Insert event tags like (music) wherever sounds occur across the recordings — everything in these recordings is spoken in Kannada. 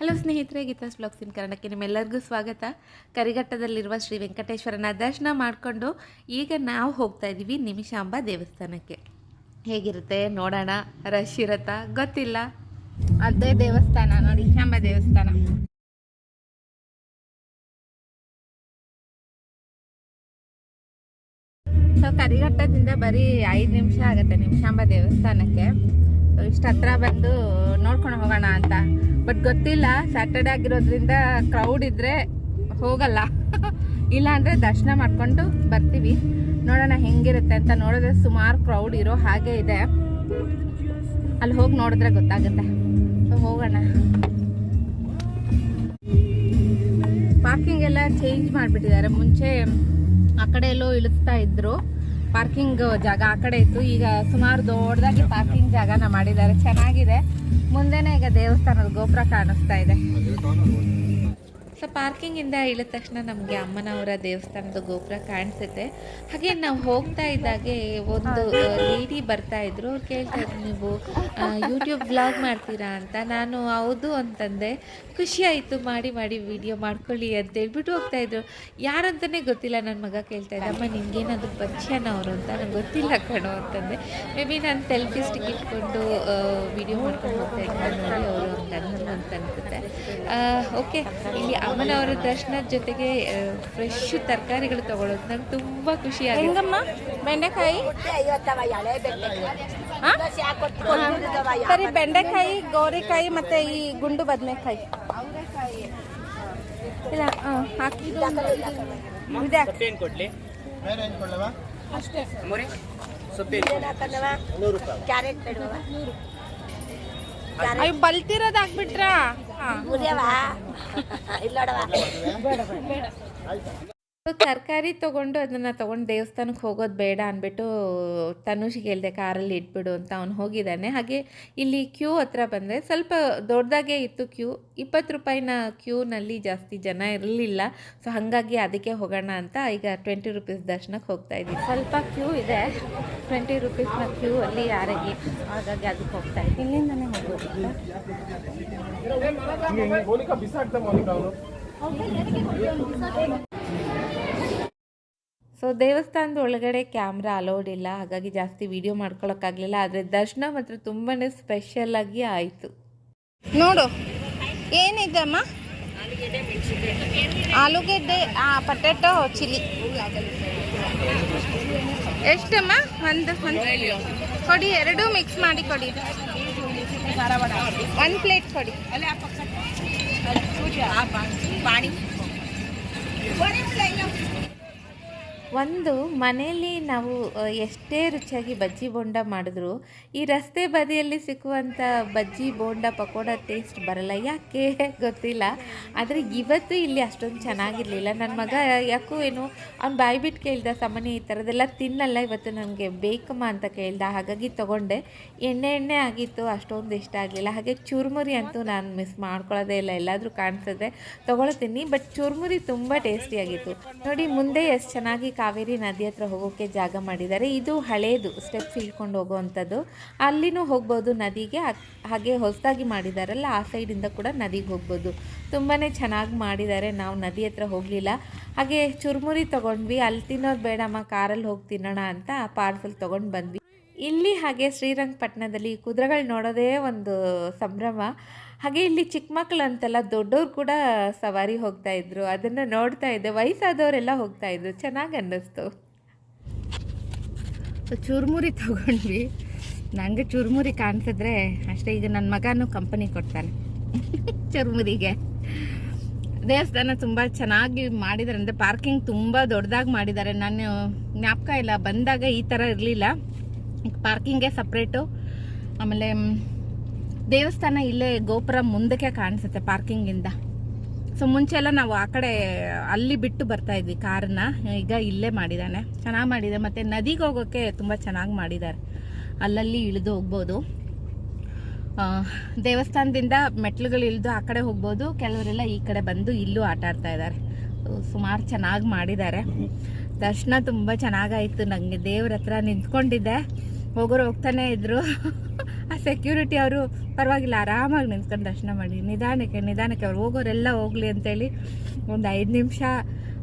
ಹಲೋ ಸ್ನೇಹಿತರೆ ಗೀತಾಸ್ ಬ್ಲಾಗ್ಸ್ ಇನ್ ಕನ್ನಡಕ್ಕೆ ನಿಮ್ಮೆಲ್ಲರಿಗೂ ಸ್ವಾಗತ. ಕರಿಘಟ್ಟದಲ್ಲಿರುವ ಶ್ರೀ ವೆಂಕಟೇಶ್ವರನ ದರ್ಶನ ಮಾಡಿಕೊಂಡು ಈಗ ನಾವು ಹೋಗ್ತಾ ಇದ್ದೀವಿ ನಿಮಿಷಾಂಬ ದೇವಸ್ಥಾನಕ್ಕೆ. ಹೇಗಿರುತ್ತೆ ನೋಡೋಣ, ರಶ್ ಇರತ್ತಾ? ಗೊತ್ತಿಲ್ಲ. ಅದೇ ದೇವಸ್ಥಾನ, ನೋಡಿ ಶಾಂಬ ದೇವಸ್ಥಾನ. ಸೊ ಕರಿಘಟ್ಟದಿಂದ ಬರೀ ಐದು ನಿಮಿಷ ಆಗುತ್ತೆ ನಿಮಿಷಾಂಬ ದೇವಸ್ಥಾನಕ್ಕೆ. ಇಷ್ಟು ಹತ್ರ ಬಂದು ನೋಡ್ಕೊಂಡು ಹೋಗೋಣ ಅಂತ. ಬಟ್ ಗೊತ್ತಿಲ್ಲ ಸ್ಯಾಟರ್ಡೆ ಆಗಿರೋದ್ರಿಂದ ಕ್ರೌಡ್ ಇದ್ರೆ ಹೋಗಲ್ಲ. (laughs) ಇಲ್ಲ ಅಂದರೆ ದರ್ಶನ ಮಾಡ್ಕೊಂಡು ಬರ್ತೀವಿ. ನೋಡೋಣ ಹೆಂಗಿರುತ್ತೆ ಅಂತ ನೋಡಿದ್ರೆ ಸುಮಾರು ಕ್ರೌಡ್ ಇರೋ ಹಾಗೆ ಇದೆ. ಅಲ್ಲಿ ಹೋಗಿ ನೋಡಿದ್ರೆ ಗೊತ್ತಾಗುತ್ತೆ. ಹೋಗೋಣ. ಪಾರ್ಕಿಂಗ್ ಎಲ್ಲ ಚೇಂಜ್ ಮಾಡಿಬಿಟ್ಟಿದ್ದಾರೆ. ಮುಂಚೆ ಆ ಕಡೆ ಎಲ್ಲೋ ಇಳಿಸ್ತಾ ಇದ್ರು. ಪಾರ್ಕಿಂಗ್ ಜಾಗ ಆ ಕಡೆ ಇತ್ತು. ಈಗ ಸುಮಾರು ದೊಡ್ಡದಾಗಿ ಪಾರ್ಕಿಂಗ್ ಜಾಗನ ಮಾಡಿದ್ದಾರೆ. ಚೆನ್ನಾಗಿದೆ. ಮುಂದೆನೆ ಈಗ ದೇವಸ್ಥಾನದ ಗೋಪುರ ಕಾಣಿಸ್ತಾ ಇದೆ. ಸೊ ಪಾರ್ಕಿಂಗಿಂದ ಇಳಿದ ತಕ್ಷಣ ನಮಗೆ ಅಮ್ಮನವರ ದೇವಸ್ಥಾನದ ಗೋಪುರ ಕಾಣಿಸುತ್ತೆ. ಹಾಗೆ ನಾವು ಹೋಗ್ತಾ ಇದ್ದಾಗೆ ಒಂದು ಲೇಡಿ ಬರ್ತಾ ಇದ್ರು. ಅವ್ರು ಕೇಳ್ತಾ ಇದ್ರು ನೀವು ಯೂಟ್ಯೂಬ್ ಬ್ಲಾಗ್ ಮಾಡ್ತೀರಾ ಅಂತ. ನಾನು ಹೌದು ಅಂತಂದೆ. ಖುಷಿ ಆಯಿತು ಮಾಡಿ ಮಾಡಿ ವಿಡಿಯೋ ಮಾಡ್ಕೊಳ್ಳಿ ಅಂತ ಹೇಳ್ಬಿಟ್ಟು ಹೋಗ್ತಾ ಇದ್ರು. ಯಾರಂತಲೇ ಗೊತ್ತಿಲ್ಲ ನನ್ನ ಮಗ ಕೇಳ್ತಾ ಇದ್ದ ಅಮ್ಮ ನಿಮ್ಗೇನಾದ್ರು ಪರಿಚಯನ ಅವರು ಅಂತ ನಂಗೆ ಗೊತ್ತಿಲ್ಲ ಕಣೋ ಅಂತಂದೆ. ಮೇ ಬಿ ನಾನು ಸೆಲ್ಫಿ ಸ್ಟಿಕ್ ಇಟ್ಕೊಂಡು ವಿಡಿಯೋ ಮಾಡ್ಕೊಂಡು ಹೋಗ್ತಾ ಇದ್ದೆ ನೋಡಿ ಅವರು ಅಂತ ಅನ್ಸುತ್ತೆ. ಓಕೆ ಇಲ್ಲಿ ಅಮ್ಮನವರ ದರ್ಶನದ ಜೊತೆಗೆ ಫ್ರೆಶ್ ತರಕಾರಿಗಳು ತಗೊಳ್ಳೋದು ನಂಗೆ ತುಂಬ ಖುಷಿ ಆಗಿದೆ. ಹೆಂಗಮ್ಮ? ಬೆಂಡೆಕಾಯಿ? ಹಾ? ಸರಿ ಬೆಂಡೆಕಾಯಿ ಗೋರಿಕಾಯಿ ಮತ್ತೆ ಈ ಗುಂಡು ಬದನೆಕಾಯಿ. ಇಲ್ಲ ಹಾಕಿ. ಅಷ್ಟೇ. ಅಯ್ಯೋ ಬಲ್ತಿರೋದು ಹಾಕ್ಬಿಟ್ರಾ? முடியவா இல்லோட. வா ಇಲ್ಲೋಡವ ತರಕಾರಿ ತೊಗೊಂಡು ಅದನ್ನು ತೊಗೊಂಡು ದೇವಸ್ಥಾನಕ್ಕೆ ಹೋಗೋದು ಬೇಡ ಅಂದ್ಬಿಟ್ಟು ತನುಷಿಗೆ ಹೇಳಿದೆ ಕಾರಲ್ಲಿ ಇಟ್ಬಿಡು ಅಂತ ಅವ್ನು ಹೋಗಿದ್ದಾನೆ. ಹಾಗೆ ಇಲ್ಲಿ ಕ್ಯೂ ಹತ್ರ ಬಂದರೆ ಸ್ವಲ್ಪ ದೊಡ್ಡದಾಗೆ ಇತ್ತು ಕ್ಯೂ ಇಪ್ಪತ್ತು ರೂಪಾಯಿನ ಕ್ಯೂನಲ್ಲಿ ಜಾಸ್ತಿ ಜನ ಇರಲಿಲ್ಲ. ಸೊ ಹಾಗಾಗಿ ಅದಕ್ಕೆ ಹೋಗೋಣ ಅಂತ ಈಗ ಟ್ವೆಂಟಿ ರುಪೀಸ್ ದರ್ಶನಕ್ಕೆ ಹೋಗ್ತಾ ಇದ್ದೀವಿ ಸ್ವಲ್ಪ ಕ್ಯೂ ಇದೆ ಟ್ವೆಂಟಿ ರುಪೀಸ್ನ ಕ್ಯೂ ಅಲ್ಲಿ ಯಾರಿಗೆ ಹಾಗಾಗಿ ಅದಕ್ಕೆ ಹೋಗ್ತಾ ಇದ್ದೀವಿ ಇಲ್ಲಿಂದನೇ ಹೋಗೋದು. ಸೊ ದೇವಸ್ಥಾನದ ಒಳಗಡೆ ಕ್ಯಾಮ್ರಾ ಅಲೌಡ್ ಇಲ್ಲ. ಹಾಗಾಗಿ ಜಾಸ್ತಿ ವಿಡಿಯೋ ಮಾಡ್ಕೊಳಕ್ಕಾಗಲಿಲ್ಲ. ಆದರೆ ದರ್ಶನ ಮಾತ್ರ ತುಂಬಾ ಸ್ಪೆಷಲಾಗಿ ಆಯಿತು. ನೋಡು. ಏನಿದೆ ಅಮ್ಮ? ಆಲೂಗೆಡ್ಡೆ ಆ ಪೊಟ್ಯಾಟೊ ಚಿಲ್ಲಿ. ಎಷ್ಟಮ್ಮ? ಒಂದು ಒಂದು. ಕೊಡಿ ಎರಡೂ ಮಿಕ್ಸ್ ಮಾಡಿ ಕೊಡಿ ಒಂದು ಪ್ಲೇಟ್ ಕೊಡಿ. ಒಂದು ಮನೆಯಲ್ಲಿ ನಾವು ಎಷ್ಟೇ ರುಚಿಯಾಗಿ ಬಜ್ಜಿ ಬೋಂಡ ಮಾಡಿದ್ರು ಈ ರಸ್ತೆ ಬದಿಯಲ್ಲಿ ಸಿಕ್ಕುವಂಥ ಬಜ್ಜಿ ಬೋಂಡ ಪಕೋಡ ಟೇಸ್ಟ್ ಬರಲ್ಲ. ಯಾಕೆ ಗೊತ್ತಿಲ್ಲ. ಆದರೆ ಇವತ್ತು ಇಲ್ಲಿ ಅಷ್ಟೊಂದು ಚೆನ್ನಾಗಿರಲಿಲ್ಲ. ನನ್ನ ಮಗ ಯಾಕೋ ಏನು ಅವ್ನು ಬಾಯಿ ಬಿಟ್ಟು ಕೇಳ್ದ ಸಾಮಾನ್ಯ ಈ ಥರದ್ದೆಲ್ಲ ತಿನ್ನಲ್ಲ, ಇವತ್ತು ನನಗೆ ಬೇಕಮ್ಮ ಅಂತ ಕೇಳ್ದ. ಹಾಗಾಗಿ ತೊಗೊಂಡೆ. ಎಣ್ಣೆ ಎಣ್ಣೆ ಆಗಿತ್ತು, ಅಷ್ಟೊಂದು ಇಷ್ಟ ಆಗಲಿಲ್ಲ. ಹಾಗೆ ಚುರುಮುರಿ ಅಂತೂ ನಾನು ಮಿಸ್ ಮಾಡ್ಕೊಳ್ಳೋದೇ ಇಲ್ಲ. ಎಲ್ಲಾದರೂ ಕಾಣಿಸಿದ್ರೆ ತೊಗೊಳ್ತೀನಿ. ಬಟ್ ಚುರುಮುರಿ ತುಂಬ ಟೇಸ್ಟಿಯಾಗಿತ್ತು ನೋಡಿ, ಮುಂದೆ ಎಷ್ಟು ಚೆನ್ನಾಗಿ ಕಾವೇರಿ ನದಿ ಹತ್ರ ಹೋಗೋಕ್ಕೆ ಜಾಗ ಮಾಡಿದ್ದಾರೆ. ಇದು ಹಳೇದು ಸ್ಟೆಪ್ಸ್ ಇಳ್ಕೊಂಡು ಹೋಗುವಂಥದ್ದು. ಅಲ್ಲಿನೂ ಹೋಗ್ಬೋದು, ನದಿಗೆ ಹಾಗೆ ಹೊಸದಾಗಿ ಮಾಡಿದಾರಲ್ಲ, ಆ ಸೈಡಿಂದ ಕೂಡ ನದಿಗೆ ಹೋಗ್ಬೋದು. ತುಂಬಾ ಚೆನ್ನಾಗಿ ಮಾಡಿದ್ದಾರೆ. ನಾವು ನದಿ ಹತ್ರ ಹೋಗಲಿಲ್ಲ. ಹಾಗೆ ಚುರುಮುರಿ ತೊಗೊಂಡ್ವಿ. ಅಲ್ಲಿ ತಿನ್ನೋದು ಬೇಡಮ್ಮ ಕಾರಲ್ಲಿ ಹೋಗಿ ತಿನ್ನೋಣ ಅಂತ ಪಾರ್ಸಲ್ ತೊಗೊಂಡು ಬಂದ್ವಿ. ಇಲ್ಲಿ ಹಾಗೆ ಶ್ರೀರಂಗಪಟ್ಟಣದಲ್ಲಿ ಕುದುರೆಗಳು ನೋಡೋದೇ ಒಂದು ಸಂಭ್ರಮ. ಹಾಗೆ ಇಲ್ಲಿ ಚಿಕ್ಕ ಮಕ್ಕಳು ಅಂತೆಲ್ಲ ದೊಡ್ಡವ್ರು ಕೂಡ ಸವಾರಿ ಹೋಗ್ತಾ ಇದ್ರು. ಅದನ್ನು ನೋಡ್ತಾ ಇದ್ದೆ. ವಯಸ್ಸಾದವರೆಲ್ಲ ಹೋಗ್ತಾ ಇದ್ರು. ಚೆನ್ನಾಗಿ ಅನ್ನಿಸ್ತು. ಚುರುಮುರಿ ತಗೊಂಡ್ವಿ. ನನಗೆ ಚುರುಮುರಿ ಕಾಣಿಸಿದ್ರೆ ಅಷ್ಟೇ, ಈಗ ನನ್ನ ಮಗನು ಕಂಪನಿ ಕೊಡ್ತಾನೆ. (laughs) ಚುರುಮುರಿಗೆ. ದೇವಸ್ಥಾನ ತುಂಬ ಚೆನ್ನಾಗಿ ಮಾಡಿದ್ದಾರೆ ಅಂದರೆ ಪಾರ್ಕಿಂಗ್ ತುಂಬ ದೊಡ್ಡದಾಗಿ ಮಾಡಿದ್ದಾರೆ ನಾನು ಜ್ಞಾಪಕ ಇಲ್ಲ, ಬಂದಾಗ ಈ ಥರ ಇರಲಿಲ್ಲ. ಪಾರ್ಕಿಂಗೇ ಸಪ್ರೇಟು. ಆಮೇಲೆ ದೇವಸ್ಥಾನ ಇಲ್ಲೇ ಗೋಪುರ ಮುಂದಕ್ಕೆ ಕಾಣಿಸುತ್ತೆ ಪಾರ್ಕಿಂಗಿಂದ. ಸೊ, ಮುಂಚೆ ಎಲ್ಲ ನಾವು ಆ ಕಡೆ ಅಲ್ಲಿ ಬಿಟ್ಟು ಬರ್ತಾ ಇದ್ವಿ ಕಾರನ್ನ. ಈಗ ಇಲ್ಲೇ ಮಾಡಿದ್ದಾನೆ. ಚೆನ್ನಾಗಿ ಮಾಡಿದೆ. ಮತ್ತು ನದಿಗೆ ಹೋಗೋಕ್ಕೆ ತುಂಬ ಚೆನ್ನಾಗಿ ಮಾಡಿದ್ದಾರೆ. ಅಲ್ಲಲ್ಲಿ ಇಳಿದು ಹೋಗ್ಬೋದು. ದೇವಸ್ಥಾನದಿಂದ ಮೆಟ್ಲುಗಳು ಇಳಿದು ಆ ಕಡೆ ಹೋಗ್ಬೋದು. ಕೆಲವರೆಲ್ಲ ಈ ಕಡೆ ಬಂದು ಇಲ್ಲೂ ಆಟ ಆಡ್ತಾ ಇದ್ದಾರೆ. ಸುಮಾರು ಚೆನ್ನಾಗಿ ಮಾಡಿದ್ದಾರೆ. ದರ್ಶನ ತುಂಬ ಚೆನ್ನಾಗಾಯಿತು. ನನಗೆ ದೇವ್ರ ಹತ್ರ ನಿಂತ್ಕೊಂಡಿದ್ದೆ. ಹೋಗೋರು ಹೋಗ್ತಾನೆ ಇದ್ರು. ಆ ಸೆಕ್ಯೂರಿಟಿ ಅವರು ಪರವಾಗಿಲ್ಲ, ಆರಾಮಾಗಿ ನಿಂತ್ಕೊಂಡು ದರ್ಶನ ಮಾಡಿ. ನಿಧಾನಕ್ಕೆ ನಿಧಾನಕ್ಕೆ ಅವ್ರು ಹೋಗೋರೆಲ್ಲ ಹೋಗ್ಲಿ ಅಂತೇಳಿ ಒಂದು ಐದು ನಿಮಿಷ,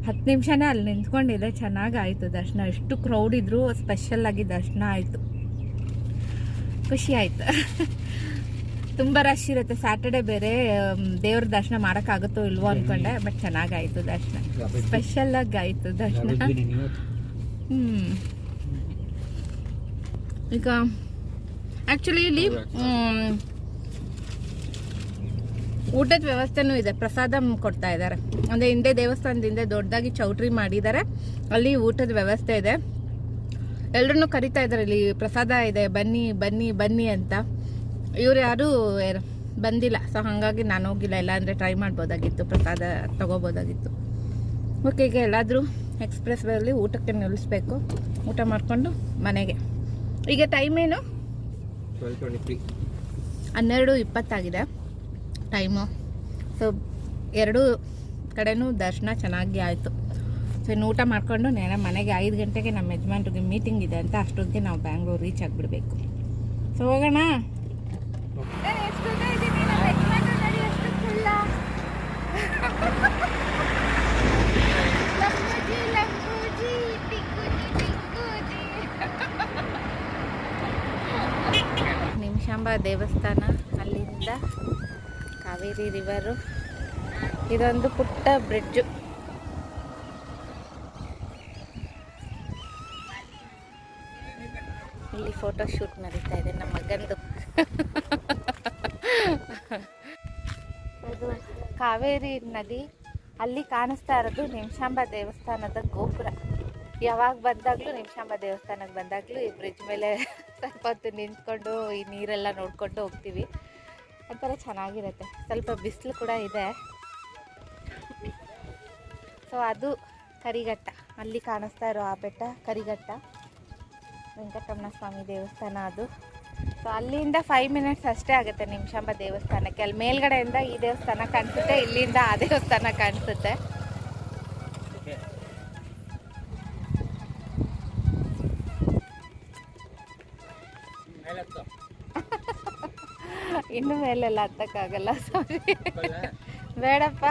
ಹತ್ತು ನಿಮಿಷನೇ ಅಲ್ಲಿ ನಿಂತ್ಕೊಂಡಿದ್ದೆ. ಚೆನ್ನಾಗಾಯಿತು ದರ್ಶನ. ಎಷ್ಟು ಕ್ರೌಡ್ ಇದ್ದರೂ ಸ್ಪೆಷಲ್ಲಾಗಿ ದರ್ಶನ ಆಯಿತು. ಖುಷಿ ಆಯಿತು. ತುಂಬ ರಶ್ ಇರುತ್ತೆ. ಸ್ಯಾಟರ್ಡೆ ಬೇರೆ ದೇವ್ರ ದರ್ಶನ ಮಾಡೋಕ್ಕಾಗುತ್ತೋ ಇಲ್ವೋ ಅನ್ಕೊಂಡೆ ಬಟ್ ಚೆನ್ನಾಗಾಯ್ತು ದರ್ಶನ. ಸ್ಪೆಷಲ್ ಆಗಿ ಆಯ್ತು ದರ್ಶನ. ಹ್ಮ್. ಈಗ ಆಕ್ಚುಲಿ ಇಲ್ಲಿ ಊಟದ ವ್ಯವಸ್ಥೆನೂ ಇದೆ. ಪ್ರಸಾದ ಕೊಡ್ತಾ ಇದ್ದಾರೆ. ಅಂದ್ರೆ ಹಿಂದೆ ದೇವಸ್ಥಾನದಿಂದ ದೊಡ್ಡದಾಗಿ ಚೌಟ್ರಿ ಮಾಡಿದ್ದಾರೆ. ಅಲ್ಲಿ ಊಟದ ವ್ಯವಸ್ಥೆ ಇದೆ. ಎಲ್ಲರನ್ನೂ ಕರಿತಾ ಇದ್ದಾರೆ ಇಲ್ಲಿ. ಪ್ರಸಾದ ಇದೆ. ಬನ್ನಿ ಬನ್ನಿ ಬನ್ನಿ ಅಂತ. ಇವ್ರು ಯಾರೂ ಬಂದಿಲ್ಲ. ಸೊ ಹಾಗಾಗಿ ನಾನು ಹೋಗಿಲ್ಲ. ಇಲ್ಲಾಂದರೆ ಟ್ರೈ ಮಾಡ್ಬೋದಾಗಿತ್ತು. ಪ್ರಸಾದ ತಗೋಬೋದಾಗಿತ್ತು. ಓಕೆ ಈಗ ಎಲ್ಲಾದರೂ ಎಕ್ಸ್ಪ್ರೆಸ್ ವೇಲಿ ಊಟಕ್ಕೆ ನಿಲ್ಲಿಸ್ಬೇಕು. ಊಟ ಮಾಡಿಕೊಂಡು ಮನೆಗೆ. ಈಗ ಟೈಮ್ ಏನು? ಹನ್ನೆರಡು ಇಪ್ಪತ್ತಾಗಿದೆ. ಟೈಮು ಸೊ ಎರಡೂ ಕಡೆನೂ ದರ್ಶನ ಚೆನ್ನಾಗಿ ಆಯಿತು. ಸೊ ಇನ್ನು ಊಟ ಮಾಡಿಕೊಂಡು ನೇರ ಮನೆಗೆ ಐದು ಗಂಟೆಗೆ ನಮ್ಮ ಯಜಮಾನ್ರಿಗೆ ಮೀಟಿಂಗ್ ಇದೆ ಅಂತ ಅಷ್ಟೊತ್ತಿಗೆ ನಾವು ಬ್ಯಾಂಗ್ಳೂರು ರೀಚ್ ಆಗಿಬಿಡ್ಬೇಕು. ಸೊ ಹೋಗೋಣ. ನಿಮಿಷಾಂಬ ದೇವಸ್ಥಾನ, ಅಲ್ಲಿಂದ ಕಾವೇರಿ ರಿವರು ಇದೊಂದು ಪುಟ್ಟ ಬ್ರಿಡ್ಜು ಇಲ್ಲಿ ಫೋಟೋ ಶೂಟ್ ನಡೀತಾ ಇದೆ, ನಮ್ಮ ಮಗಂದು. ಕಾವೇರಿ ನದಿ ಅಲ್ಲಿ ಕಾಣಿಸ್ತಾ ಇರೋದು ನಿಮಿಷಾಂಬ ದೇವಸ್ಥಾನದ ಗೋಪುರ. ಯಾವಾಗ ಬಂದಾಗಲೂ ನಿಮಿಷಾಂಬ ದೇವಸ್ಥಾನಕ್ಕೆ ಬಂದಾಗಲೂ ಈ ಬ್ರಿಡ್ಜ್ ಮೇಲೆ ಸ್ವಲ್ಪ ಹೊತ್ತು ನಿಂತ್ಕೊಂಡು ಈ ನೀರೆಲ್ಲ ನೋಡ್ಕೊಂಡು ಹೋಗ್ತೀವಿ. ಒಂಥರ ಚೆನ್ನಾಗಿರುತ್ತೆ. ಸ್ವಲ್ಪ ಬಿಸಿಲು ಕೂಡ ಇದೆ. ಸೊ ಅದು ಕರಿಘಟ್ಟ. ಅಲ್ಲಿ ಕಾಣಿಸ್ತಾ ಇರೋ ಆ ಬೆಟ್ಟ ಕರಿಘಟ್ಟ. ವೆಂಕಟರಮಣ ಸ್ವಾಮಿ ದೇವಸ್ಥಾನ ಅದು. ಸೊ ಅಲ್ಲಿಂದ ಫೈವ್ ಮಿನಿಟ್ಸ್ ಅಷ್ಟೇ ಆಗುತ್ತೆ ನಿಮಿಷಾಂಬ ದೇವಸ್ಥಾನಕ್ಕೆ. ಅಲ್ಲಿ ಮೇಲ್ಗಡೆಯಿಂದ ಈ ದೇವಸ್ಥಾನ ಕಾಣಿಸುತ್ತೆ ಇಲ್ಲಿಂದ ಆ ದೇವಸ್ಥಾನ ಕಾಣಿಸುತ್ತೆ. (laughs) ಇನ್ನು ಮೇಲೆಲ್ಲ ಹತ್ತಕ್ಕಾಗಲ್ಲ ಸಾರಿ ಬೇಡಪ್ಪ.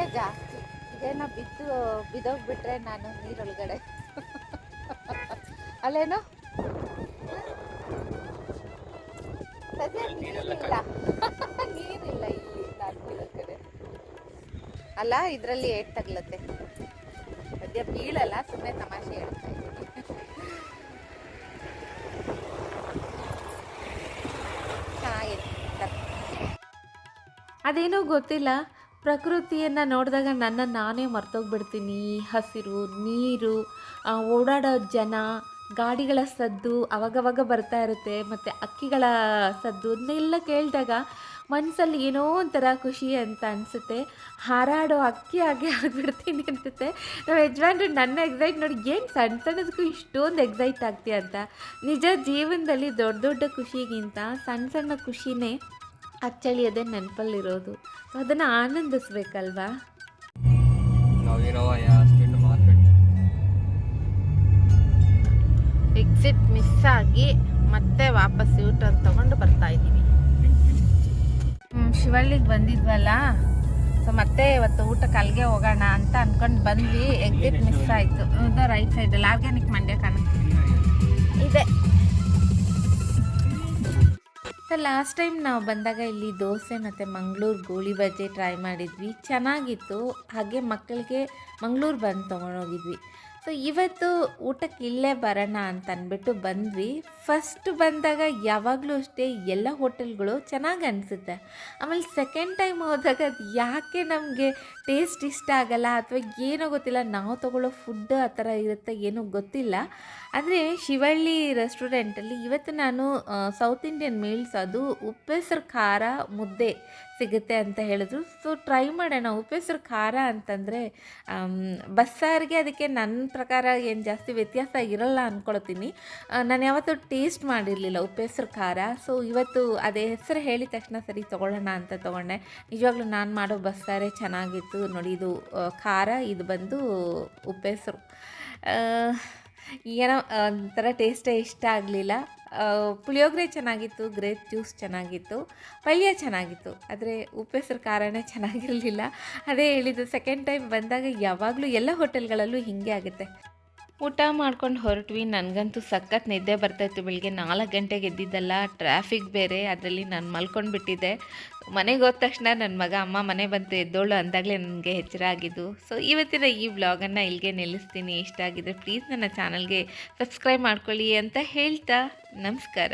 ಧೈರ್ಯ ಜಾಸ್ತಿ. ಇದೇನೋ ಬಿದ್ದು, ಬಿದ್ದೋಗ್ಬಿಟ್ರೆ ನಾನು ನೀರೊಳಗಡೆ. ಅಲ್ಲೇನು? ಸದ್ಯ ನೀರಿಲ್ಲ. ನೀರಿಲ್ಲ ಇಲ್ಲಿ ಕಡೆ. ಅಲ್ಲ, ಇದರಲ್ಲಿ ಏಟ್ ತಗ್ಲತ್ತೆ. ಸದ್ಯ ಬೀಳಲ್ಲ ಸುಮ್ಮನೆ ತಮಾಷೆ ಹೇಳ್ತಾ ಇದ್ದೀನಿ. ಅದೇನೋ ಗೊತ್ತಿಲ್ಲ. ಪ್ರಕೃತಿಯನ್ನು ನೋಡಿದಾಗ ನನ್ನ ನಾನೇ ಮರ್ತೋಗ್ಬಿಡ್ತೀನಿ. ಹಸಿರು, ನೀರು ಓಡಾಡೋ ಜನ, ಗಾಡಿಗಳ ಸದ್ದು ಅವಾಗವಾಗ ಬರ್ತಾ ಇರುತ್ತೆ. ಮತ್ತು ಅಕ್ಕಿಗಳ ಸದ್ದು ಅದನ್ನೆಲ್ಲ ಕೇಳಿದಾಗ ಮನಸ್ಸಲ್ಲಿ ಏನೋ ಒಂಥರ ಖುಷಿ ಅಂತ ಅನಿಸುತ್ತೆ. ಹಾರಾಡೋ ಅಕ್ಕಿ ಹಾಗೆ ಆಗಿಬಿಡ್ತೀನಿ ಅನಿಸುತ್ತೆ. ನಾವು ಯಜಮಾನ್ರು ನನ್ನ ಎಕ್ಸೈಟ್ ನೋಡಿ, ಏನು ಸಣ್ಣ ಸಣ್ಣದಕ್ಕೂ ಇಷ್ಟೊಂದು ಎಕ್ಸೈಟ್ ಆಗ್ತೀಯ ಅಂತ. ನಿಜ ಜೀವನದಲ್ಲಿ ದೊಡ್ಡ ದೊಡ್ಡ ಖುಷಿಗಿಂತ ಸಣ್ಣ ಸಣ್ಣ ಖುಷಿನೇ ಅಚ್ಚಳಿಯದೆ ನೆನಪಲ್ಲಿರೋದು. ಅದನ್ನು ಆನಂದಿಸ್ಬೇಕಲ್ವಾ? ಎಕ್ಸಿಟ್ ಮಿಸ್ ಆಗಿ ಮತ್ತೆ ವಾಪಸ್ ಯೂ ಟರ್ನ್ ತಗೊಂಡು ಬರ್ತಾ ಇದ್ದೀವಿ. ಶಿವಳ್ಳಿಗೆ ಬಂದಿದ್ವಲ್ಲ? ಸೊ ಮತ್ತೆ ಇವತ್ತು ಊಟಕ್ಕೆ ಅಲ್ಲಿಗೆ ಹೋಗೋಣ ಅಂತ ಅಂದ್ಕೊಂಡು ಬಂದ್ವಿ. ಎಕ್ಸಿಟ್ ಮಿಸ್ ಆಯಿತು. ಇದು ರೈಟ್ ಸೈಡಲ್ಲಿ ಆರ್ಗ್ಯಾನಿಕ್ ಮಂಡ್ಯ ಕಾಣ. ಇದೆ. ಲಾಸ್ಟ್ ಟೈಮ್ ನಾವು ಬಂದಾಗ ಇಲ್ಲಿ ದೋಸೆ ಮತ್ತು ಮಂಗಳೂರು ಗೋಳಿ ಟ್ರೈ ಮಾಡಿದ್ವಿ. ಚೆನ್ನಾಗಿತ್ತು. ಹಾಗೆ ಮಕ್ಕಳಿಗೆ ಮಂಗಳೂರು ಬಂದು ತೊಗೊಂಡೋಗಿದ್ವಿ. ಸೊ ಇವತ್ತು ಊಟಕ್ಕೆ ಇಲ್ಲೇ ಬರೋಣ ಅಂತ ಅಂದ್ಬಿಟ್ಟು ಬಂದ್ವಿ. ಫಸ್ಟ್ ಬಂದಾಗ ಯಾವಾಗಲೂ ಅಷ್ಟೇ ಎಲ್ಲ ಹೋಟೆಲ್ಗಳು ಚೆನ್ನಾಗಿ ಅನಿಸುತ್ತೆ. ಆಮೇಲೆ ಸೆಕೆಂಡ್ ಟೈಮ್ ಹೋದಾಗ ಅದು ಯಾಕೆ ನಮಗೆ ಟೇಸ್ಟ್ ಇಷ್ಟ ಆಗಲ್ಲ ಅಥವಾ ಏನೋ ಗೊತ್ತಿಲ್ಲ, ನಾವು ತಗೊಳ್ಳೋ ಫುಡ್ ಆ ಥರ ಇರುತ್ತೆ ಏನೋ ಗೊತ್ತಿಲ್ಲ. ಆದರೆ ಶಿವಳ್ಳಿ ರೆಸ್ಟೋರೆಂಟಲ್ಲಿ ಇವತ್ತು ನಾನು ಸೌತ್ ಇಂಡಿಯನ್ ಮೀಲ್ಸ್ ಅದು ಉಪ್ಪೆಸರು ಖಾರ ಮುದ್ದೆ ಸಿಗುತ್ತೆ ಅಂತ ಹೇಳಿದ್ರು. ಸೊ ಟ್ರೈ ಮಾಡೋಣ ಉಪ್ಪೆಸರು ಖಾರ ಅಂತಂದರೆ ಬಸ್ಸಾರಿಗೆ ಅದಕ್ಕೆ ನನ್ನ ಪ್ರಕಾರ ಏನು ಜಾಸ್ತಿ ವ್ಯತ್ಯಾಸ ಇರಲ್ಲ ಅಂದ್ಕೊಳ್ತೀನಿ ನಾನು ಯಾವತ್ತೂ ಟೇಸ್ಟ್ ಮಾಡಿರಲಿಲ್ಲ ಉಪ್ಪೆಸರು ಖಾರ. ಸೊ ಇವತ್ತು ಅದೇ ಹೆಸರು ಹೇಳಿದ ತಕ್ಷಣ ಸರಿ ತೊಗೊಳ್ಳೋಣ ಅಂತ ತೊಗೊಂಡೆ. ನಿಜವಾಗ್ಲೂ ನಾನು ಮಾಡೋ ಬಸ್ಸಾರೇ ಚೆನ್ನಾಗಿತ್ತು. ನೋಡಿ ಇದು ಖಾರ, ಇದು ಬಂದು ಉಪ್ಪೆಸರು ಏನೋ ಒಂಥರ ಟೇಸ್ಟೇ ಇಷ್ಟ ಆಗಲಿಲ್ಲ. ಪುಳಿಯೋಗರೆ ಚೆನ್ನಾಗಿತ್ತು ಗ್ರೇಪ್ ಜ್ಯೂಸ್ ಚೆನ್ನಾಗಿತ್ತು, ಪಲ್ಯ ಚೆನ್ನಾಗಿತ್ತು, ಆದರೆ ಉಪ್ಪೆಸರು ಖಾರನೇ ಚೆನ್ನಾಗಿರಲಿಲ್ಲ. ಅದೇ ಹೇಳಿದ್ದು ಸೆಕೆಂಡ್ ಟೈಮ್ ಬಂದಾಗ ಯಾವಾಗಲೂ ಎಲ್ಲ ಹೋಟೆಲ್ಗಳಲ್ಲೂ ಹೀಗೆ ಆಗುತ್ತೆ. ಊಟ ಮಾಡ್ಕೊಂಡು ಹೊರಟ್ವಿ. ನನಗಂತೂ ಸಖತ್ ನಿದ್ದೆ ಬರ್ತಾಯಿತ್ತು ಬೆಳಿಗ್ಗೆ ನಾಲ್ಕು ಗಂಟೆಗೆ ಎದ್ದಿದ್ದಲ್ಲ. ಟ್ರಾಫಿಕ್ ಬೇರೆ, ಅದರಲ್ಲಿ ನಾನು ಮಲ್ಕೊಂಡು ಬಿಟ್ಟಿದ್ದೆ ಮನೆಗೆ ಹೋದ ತಕ್ಷಣ ನನ್ನ ಮಗ, ಅಮ್ಮ, ಮನೆ ಬಂತು, ಎದ್ದೋಳು. ಅಂದಾಗಲೇ ನನಗೆ ಎಚ್ಚರ ಆಗಿದ್ದು. ಸೊ ಇವತ್ತಿನ ಈ ವ್ಲಾಗನ್ನು ಇಲ್ಲಿಗೆ ನಿಲ್ಲಿಸ್ತೀನಿ. ಇಷ್ಟ ಆಗಿದ್ರೆ ಪ್ಲೀಸ್ ನನ್ನ ಚಾನಲ್ಗೆ ಸಬ್ಸ್ಕ್ರೈಬ್ ಮಾಡ್ಕೊಳ್ಳಿ ಅಂತ ಹೇಳ್ತಾ, ನಮಸ್ಕಾರ.